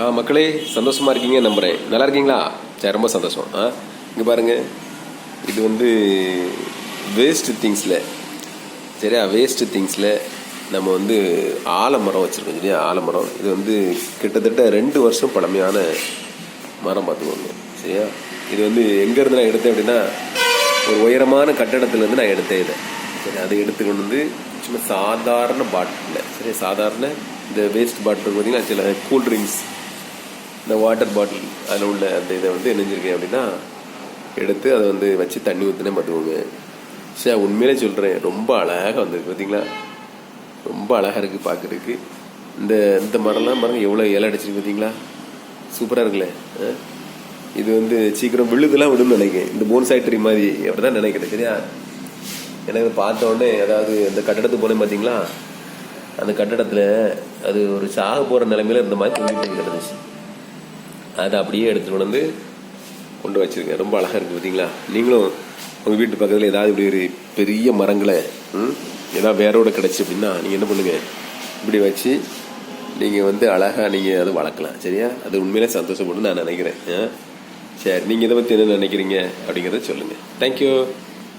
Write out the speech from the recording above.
ஆ மக்களே சந்தோஷமாக இருக்கீங்க நம்புகிறேன் நல்லா இருக்கீங்களா? சரி ரொம்ப சந்தோஷம். ஆ இங்கே பாருங்க. இது வந்து வேஸ்ட்டு திங்ஸில் சரியா? வேஸ்ட்டு திங்ஸில் நம்ம வந்து ஆலமரம் வச்சுருக்கோம் சரியா? ஆலமரம். இது வந்து கிட்டத்தட்ட ரெண்டு வருஷம் பழமையான மரம் பார்த்துக்கோங்க சரியா? இது வந்து எங்கேருந்து நான் எடுத்தேன் அப்படின்னா ஒரு உயரமான கட்டடத்துலேருந்து நான் எடுத்தேன் இதை சரி? அதை எடுத்துக்கொண்டு வந்து சும்மா சாதாரண பாட்டில் சரி சாதாரண இந்த வேஸ்ட் பாட்டில் பார்த்தீங்கன்னா சில கூல் ட்ரிங்க்ஸ் இந்த வாட்டர் பாட்டில் அதில் உள்ள அந்த இதை வந்து நினைஞ்சிருக்கேன் அப்படின்னா எடுத்து அதை வந்து வச்சு தண்ணி ஊற்றினே பார்த்துக்கோங்க சரி உண்மையிலே சொல்கிறேன் ரொம்ப அழகாக வந்திருக்கு பார்த்தீங்களா ரொம்ப அழகாக இருக்குது பார்க்குறதுக்கு இந்த இந்த மரம்லாம் மரம் எவ்வளோ இலை அடிச்சிருக்கு பார்த்தீங்களா சூப்பராக இருக்குல்ல ஆ? இது வந்து சீக்கிரம் விழுதுலாம் விடும்னு நினைக்கிறேன். இந்த போன்சாய் ட்ரீ மாதிரி அப்படி தான் நினைக்கிறேன் சரியா? எனக்கு பார்த்த உடனே அதாவது அந்த கட்டடத்துக்கு போனேன் பார்த்தீங்களா அந்த கட்டடத்தில் அது ஒரு சாக போகிற நிலைமையில இருந்த மாதிரி தொங்கிட்டு கிடந்துச்சு அதை அப்படியே எடுத்துகிட்டு வந்து கொண்டு வச்சுருங்க. ரொம்ப அழகாக இருக்குது பார்த்தீங்களா நீங்களும் உங்கள் வீட்டு பக்கத்தில் ஏதாவது இப்படி ஒரு பெரிய மரங்களை ம், ஏதாவது வேரோட கிடச்சி அப்படின்னா நீங்கள் என்ன பண்ணுங்கள் இப்படி வச்சு நீங்கள் வந்து அழகாக நீங்கள் அதை வளர்க்கலாம். சரியா? அது உண்மையிலே சந்தோஷப்படும் நான் நினைக்கிறேன். ஆ? சரி நீங்கள் இதை பற்றி என்ன நினைக்கிறீங்க அப்படிங்கிறத சொல்லுங்கள் தேங்க்யூ